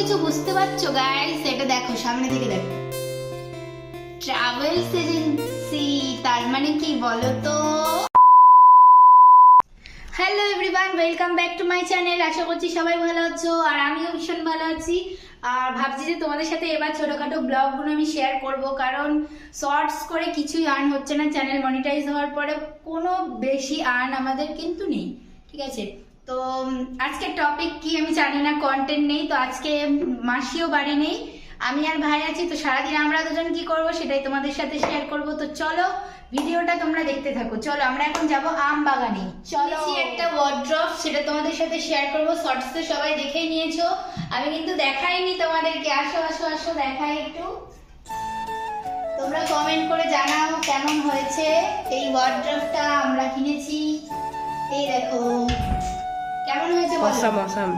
কিছু বুঝতে পারছ? গাইস এটা দেখো, সামনে থেকে দেখো। ট্রাভেলস এজেন্সি তার মানে কি বলো তো hello everyone welcome back to my channel আশা করছি সবাই ভালো আছো, আর আমিও ভীষণ ভালো আছি। আর ভাবছি যে তোমাদের সাথে এবার ছোটখাটো ব্লগগুলো আমি শেয়ার করব, কারণ শর্টস করে কিছুই আর্ন হচ্ছে না। চ্যানেল মনিটাইজ হওয়ার পরে কোনো বেশি আর্ন আমাদের কিন্তু নেই, ঠিক আছে? তো উম, আজকের টপিক কি আমি জানি না কন্টেন্ট নেই তো আজকে মাসিও বাড়ি নেই আমি আর ভাই আছি তো সারাদিন আমরা দুজন কি করব সেটাই তোমাদের সাথে শেয়ার করব। তো চলো ভিডিওটা তোমরা দেখতে থাকো। চলো আমরা এখন যাব আম বাগানে। চলো। একটা ওয়ার্ড্রপ সেটা তোমাদের সাথে শেয়ার করব শর্টসে সবাই দেখেই নিয়েছো। আমি কিন্তু দেখাইনি তোমাদেরকে। আসো আসো আসো দেখাই একটু। তোমরা কমেন্ট করে জানাও কেমন হয়েছে এই ওয়ার্ড্রপটা আমরা কিনেছি। এই দেখো। কেমন হয়েছে অসাম অসাম।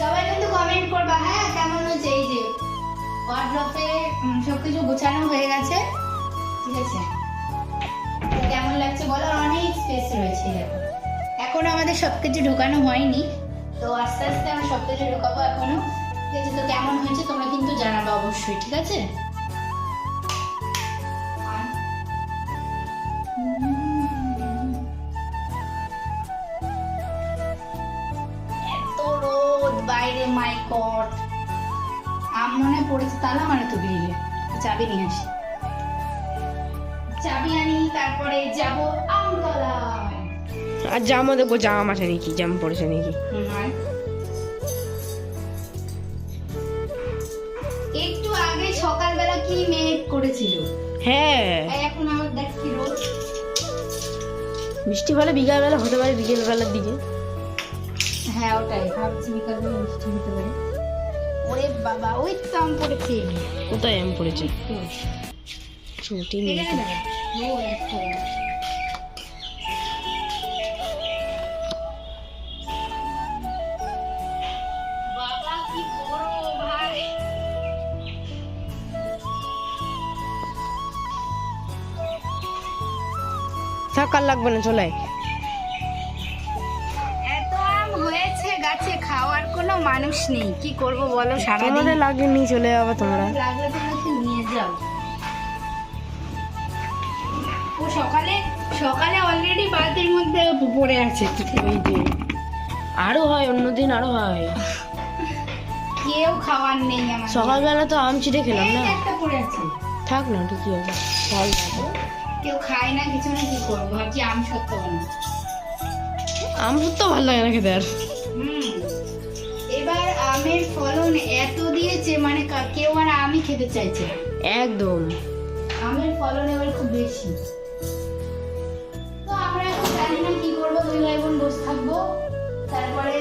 সবাই কিন্তু কমেন্ট করবা হ্যাঁ কেমন হয়েছে এই যে ওয়ার্ড্রপে সবকিছু গোছানো হয়ে গেছে? ঠিক আছে। কেমন লাগছে বলো? অনেক স্পেস রয়েছে এখন আমাদের সবকিছু ঢোকানো হয়নি। তো আস্তে আস্তে আমরা সবকিছু ঢোকাবো এখনও। ঠিক আছে তো কেমন হয়েছে তোমরা কিন্তু জানাব অবশ্যই ঠিক আছে? মাই গড আম মনে পড়েছে তালা মানে তো গ্রিলে চাবি নিয়ে আসি। চাবি আনি তারপরে যাব আমতলায়। আর জামা দেখব জামা মাঠে নাকি জামা পড়েছে নাকি। একটু আগে সকালবেলা কি মেঘ করেছিল? হ্যাঁ। এখন আবার দেখ কি রোদ। বৃষ্টি হলে বিকালবেলা হতে পারে বিকেল বেলার দিকে। হ্যাঁ ওটাই। ভাবছি পারে। ওরে বাবা ওই তো আম পড়েছে। কোথায় আম পড়েছে? ছুটি নেই থাকার লাগবে না চলে গাছে খাওয়ার কোনো মানুষ নেই। কি করব বলো সারাদিন? লাগে নিয়ে চলে যাব তোমরা। লাগলে তোমরা নিয়ে যাও। ও সকালে সকালে অলরেডি বালতির মধ্যে পড়ে আছে ওই যে। আরও হয় অন্যদিন আরও হয়। কেউ খাওয়ার নেই আমার। সকালবেলা তো আম খেলাম না। একটা পড়ে আছে। থাক না ঠিকই হবে? ফল কেউ খায় না কিছু না কি করব? ভাবছি আম সত্য না। আম তো ভালো লাগে না খেতে আর। এবার আমের ফলন এত দিয়েছে মানে কেউ আর আমই খেতে চাইছে না। একদম। আমের ফলন এবার খুব বেশি। তো আমরা এখন জানি না কি করব দুই ভাই বোন বসে থাকব। তারপরে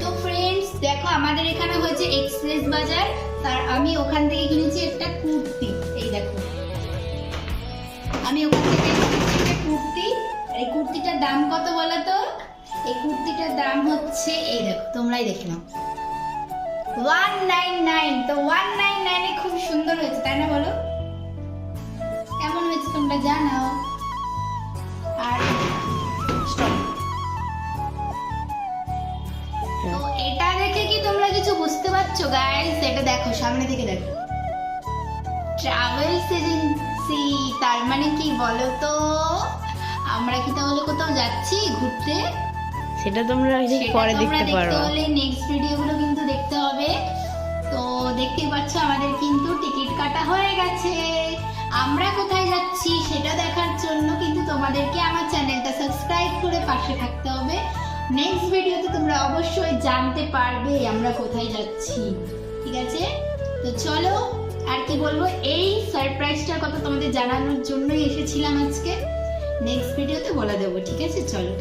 তো ফ্রেন্ডস দেখো আমাদের এখানে হয়েছে এক্সপ্রেস বাজার। তার আমি ওখান থেকে কিনেছি একটা কুর্তি। এই দেখো। আমি ওখান থেকে কিনেছি একটা কুর্তি। এই কুর্তিটার দাম কত বলো তো? এই কুর্তিটার দাম হচ্ছে এই দেখো, তোমরাই দেখে নাও। ওয়ান নাইন নাইন তো ওয়ান নাইন নাইনে খুব সুন্দর হয়েছে, তাই না বলো? কেমন হয়েছে তোমরা জানাও। আর তো এটা দেখে কি তোমরা কিছু বুঝতে পারছ গাইস এটা দেখো, সামনে থেকে দেখো। ট্রাভেলস এজেন্সি তার মানে কি বলো তো আমরা কি তাহলে কোথাও যাচ্ছি, ঘুরতে? সেটা তোমরা পরে দেখতে পারো। নেক্সট ভিডিওগুলো কিন্তু দেখতে হবে। তো দেখতেই পাচ্ছ আমাদের কিন্তু টিকিট কাটা হয়ে গেছে। আমরা কোথায় যাচ্ছি সেটা দেখার জন্য কিন্তু তোমাদেরকে আমার চ্যানেলটা সাবস্ক্রাইব করে পাশে থাকতে হবে। নেক্সট ভিডিওতে তোমরা অবশ্যই জানতে পারবে আমরা কোথায় যাচ্ছি। ঠিক আছে? তো চলো আর কি বলব এই সারপ্রাইজটার কথা তোমাদের জানানোর জন্যই এসেছিলাম আজকে। নেক্সট ভিডিওতে বলে দেবো ঠিক আছে? চলো